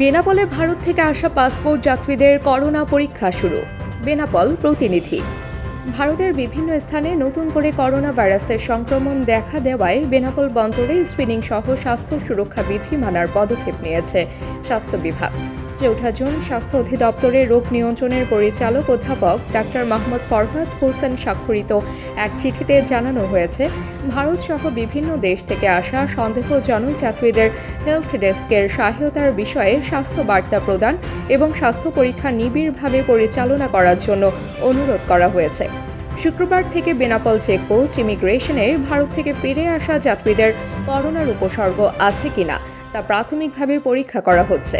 বেনাপোলে ভারত থেকে আসা পাসপোর্ট যাত্রীদের করোনা পরীক্ষা শুরু। বেনাপল প্রতিনিধি। ভারতের বিভিন্ন স্থানে নতুন করে করোনা ভাইরাসের সংক্রমণ দেখা দেওয়ায় বেনাপল বন্দরে স্ক্রিনিং সহ স্বাস্থ্য সুরক্ষা বিধি মানার পদক্ষেপ নিয়েছে স্বাস্থ্য বিভাগ। চৌঠা জুন স্বাস্থ্য অধিদপ্তরের রোগ নিয়ন্ত্রণের পরিচালক অধ্যাপক ডাক্তার মোহাম্মদ ফরহাদ হোসেন স্বাক্ষরিত এক চিঠিতে জানানো হয়েছে, ভারত সহ বিভিন্ন দেশ থেকে আসা সন্দেহজনক যাত্রীদের হেলথ ডেস্কের সহায়তার বিষয়ে স্বাস্থ্য বার্তা প্রদান এবং স্বাস্থ্য পরীক্ষা নিবিড়ভাবে পরিচালনা করার জন্য অনুরোধ করা হয়েছে। শুক্রবার থেকে বেনাপল চেকপোস্ট ইমিগ্রেশনে ভারত থেকে ফিরে আসা যাত্রীদের করোনার উপসর্গ আছে কিনা তা প্রাথমিকভাবে পরীক্ষা করা হচ্ছে।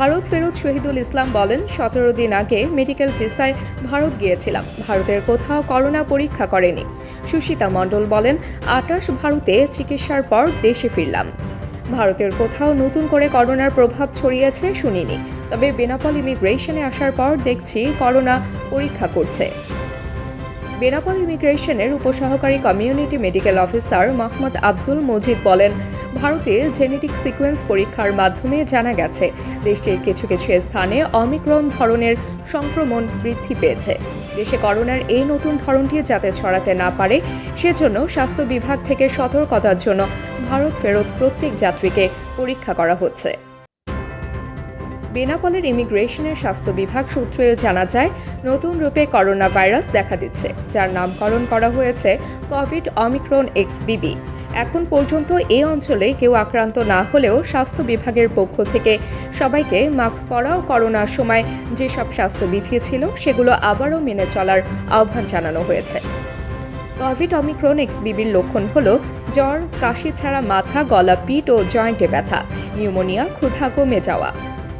ভারত ফেরত শহীদুল ইসলাম বলেন, সতেরো দিন আগে মেডিকেল ভিসায় ভারত গিয়েছিলাম। ভারতের কোথাও করোনা পরীক্ষা করেনি। সুশীতা মণ্ডল বলেন, আটাশ ভারতে চিকিৎসার পর দেশে ফিরলাম। ভারতের কোথাও নতুন করে করোনার প্রভাব ছড়িয়েছে শুনিনি। তবে বেনাপল ইমিগ্রেশনে আসার পর দেখছি করোনা পরীক্ষা করছে। বেনাপল ইমিগ্রেশনের উপসহকারী community medical officer Mohammad Abdul Majid বলেন, ভারতে জেনেটিক সিকোয়েন্স পরীক্ষার মাধ্যমে জানা গেছে, দেশটির কিছু কিছু স্থানে অমিক্রন ধরনের সংক্রমণ বৃদ্ধি পেয়েছে। দেশে করোনার এই নতুন ধরনটি যাতে ছড়াতে না পারে, সেজন্য স্বাস্থ্য বিভাগ থেকে সতর্কতার জন্য ভারত ফেরত প্রত্যেক যাত্রীকে পরীক্ষা করা হচ্ছে। বেনাপলের ইমিগ্রেশনের স্বাস্থ্য বিভাগ সূত্রে জানা যায়, নতুন রূপে করোনা ভাইরাস দেখা দিচ্ছে, যার নামকরণ করা হয়েছে কোভিড অমিক্রন এক্স বিবি। এখন পর্যন্ত এই অঞ্চলে কেউ আক্রান্ত না হলেও স্বাস্থ্য বিভাগের পক্ষ থেকে সবাইকে মাস্ক পরা ও করোনার সময় যেসব স্বাস্থ্যবিধি ছিল সেগুলো আবারও মেনে চলার আহ্বান জানানো হয়েছে। কোভিড অমিক্রন এক্স এক্সবিবির লক্ষণ হল জ্বর, কাশি ছাড়া মাথা, গলা, পিঠ ও জয়েন্টে ব্যথা, নিউমোনিয়া, ক্ষুধা কমে যাওয়া।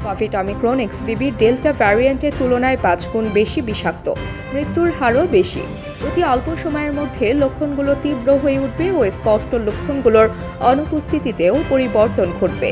কোভিড অমিক্রন এক্সবিবি ডেল্টা ভ্যারিয়েন্টের তুলনায় পাঁচ গুণ বেশি বিষাক্ত। মৃত্যুর হারও বেশি। অতি অল্প সময়ের মধ্যে লক্ষণগুলো তীব্র হয়ে উঠবে ও স্পষ্ট লক্ষণগুলোর অনুপস্থিতিতেও পরিবর্তন ঘটবে।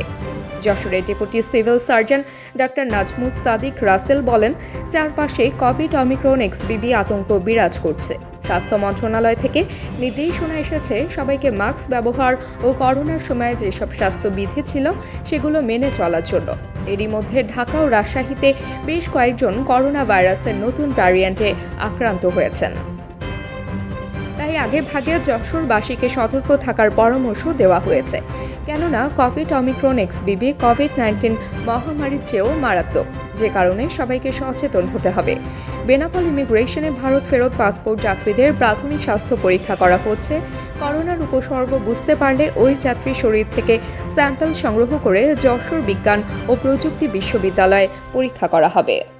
যশোরের deputy civil surgeon doctor Nazmus Sadik Rasel বলেন, চারপাশে কোভিড অমিক্রন এক্সবিবি আতঙ্ক বিরাজ করছে। স্বাস্থ্য মন্ত্রণালয় থেকে নির্দেশনা এসেছে, সবাইকে মাস্ক ব্যবহার ও করোনার সময় যেসব স্বাস্থ্যবিধি ছিল সেগুলো মেনে চলার জন্য। এরই মধ্যে ঢাকা ও রাজশাহীতে বেশ কয়েকজন করোনা ভাইরাসের নতুন ভ্যারিয়েন্টে আক্রান্ত হয়েছেন। তাই আগে ভাগে যশোরবাসীকে সতর্ক থাকার পরামর্শ দেওয়া হয়েছে। কেননা, COVID Omicron X BB COVID nineteen মহামারীর চেয়েও মারাত্মক, যে কারণে সবাইকে সচেতন হতে হবে। বেনাপল ইমিগ্রেশনে ভারত ফেরত পাসপোর্ট যাত্রীদের প্রাথমিক স্বাস্থ্য পরীক্ষা করা হচ্ছে। করোনার উপসর্গ বুঝতে পারলে ওই যাত্রীর শরীর থেকে স্যাম্পল সংগ্রহ করে যশোর বিজ্ঞান ও প্রযুক্তি বিশ্ববিদ্যালয়ে পরীক্ষা করা হবে।